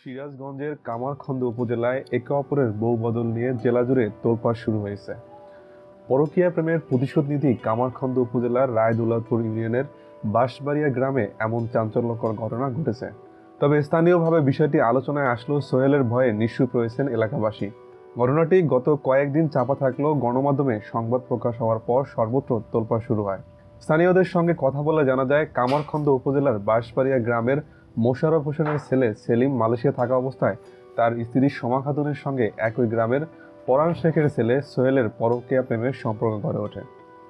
সিরাজগঞ্জের কামারখন্দ উপজেলায় একে অপরের বউ বদল নিয়ে জেলা জুড়ে তোলপাড় শুরু হয়েছে। পরকীয়া প্রেমের প্রতিশোধ নীতি কামারখন্দ উপজেলার রায়দুল্লাপুর ইউনিয়নের বাঁশবাড়িয়া গ্রামে এমন চাঞ্চল্যকর ঘটনা ঘটেছে। তবে স্থানীয়ভাবে বিষয়টি আলোচনায় আসলেও সোহেলের ভয়ে নিশ্চুপ রয়েছেন এলাকাবাসী। ঘটনাটি গত কয়েকদিন চাপা থাকলেও গণমাধ্যমে সংবাদ প্রকাশ হওয়ার পর সর্বত্র তোলপাড় শুরু হয়। স্থানীয়দের সঙ্গে কথা বলে জানা যায়, কামারখন্দ উপজেলার বাঁশবাড়িয়া গ্রামের মোশাররফ হোসেনের ছেলে সেলিম মালয়েশিয়া থাকা অবস্থায় তার স্ত্রী সমা খাতুনের সঙ্গে একই গ্রামের পরাণ শেখের ছেলে সোহেলের পরকীয়া প্রেমের সম্পর্ক গড়ে ওঠে।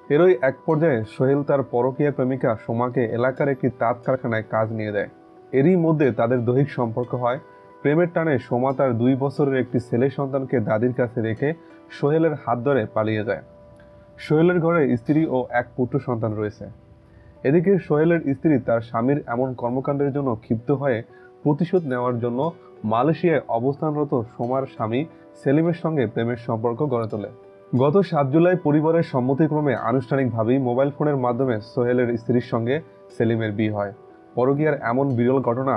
এরই এক পর্যায়ে সোহেল তার পরকীয়া প্রেমিকা সোমাকে এলাকার একটি তাঁত কারখানায় কাজ নিয়ে দেয়। এরই মধ্যে তাদের দৈহিক সম্পর্ক হয়। প্রেমের টানে সোমা তার দুই বছরের একটি ছেলে সন্তানকে দাদির কাছে রেখে সোহেলের হাত ধরে পালিয়ে যায়। সোহেলের ঘরে স্ত্রী ও এক পুত্র সন্তান রয়েছে। এদিকে সোহেলের স্ত্রী তার স্বামীর এমন কর্মকাণ্ডের জন্য ক্ষিপ্ত হয়ে প্রতিশোধ নেওয়ার জন্য মালয়েশিয়ায় অবস্থানরত সোমার স্বামী সেলিমের সঙ্গে প্রেমের সম্পর্ক গড়ে তোলে। গত সাত জুলাই পরিবারের সম্মতিক্রমে আনুষ্ঠানিকভাবেই মোবাইল ফোনের মাধ্যমে সোহেলের স্ত্রীর সঙ্গে সেলিমের বিয়ে হয়। পরকীয়ার এমন বিরল ঘটনা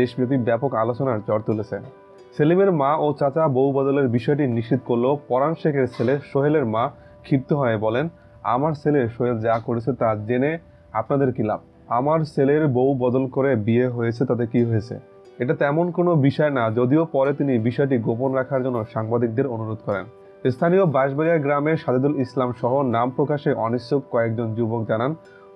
দেশব্যাপী ব্যাপক আলোচনার জ্বর তুলেছে। সেলিমের মা ও চাচা বউ বদলের বিষয়টি নিশ্চিত করলেও পরাণ শেখের ছেলে সোহেলের মা ক্ষিপ্ত হয়ে বলেন, আমার ছেলে সোহেল যা করেছে তা জেনে আপনাদের কি লাভ? আমার ছেলের বউ বদল করে বিয়ে হয়েছে, তাতে কি হয়েছে? এটা তেমন কোনো বিষয় না, যদিও পরে তিনি বিষয়টি গোপন রাখার জন্য সাংবাদিকদের অনুরোধ করেন। স্থানীয় বাঁশবাড়িয়া গ্রামের সাজেদুল ইসলাম সহ নাম প্রকাশে অনিচ্ছুক কয়েকজন যুবক জানান,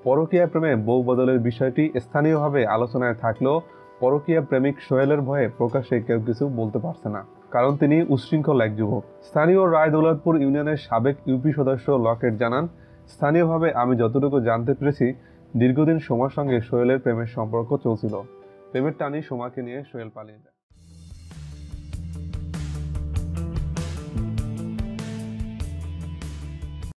পরকীয়া প্রেমে বউ বদলের বিষয়টি স্থানীয়ভাবে আলোচনায় থাকলেও পরকীয়া প্রেমিক সোহেলের ভয়ে প্রকাশে কেউ কিছু বলতে পারছে না, কারণ তিনি উশৃঙ্খল এক যুবক। স্থানীয় রায় দৌলতপুর ইউনিয়নের সাবেক ইউপি সদস্য লকেট জানান, স্থানীয়ভাবে আমি যতটুকু জানতে পেরেছি দীর্ঘদিন সোমার সঙ্গে সোহেলের প্রেমের সম্পর্ক চলছিল। প্রেমের টানি সোমাকে নিয়ে সোহেল পালিয়ে যায়।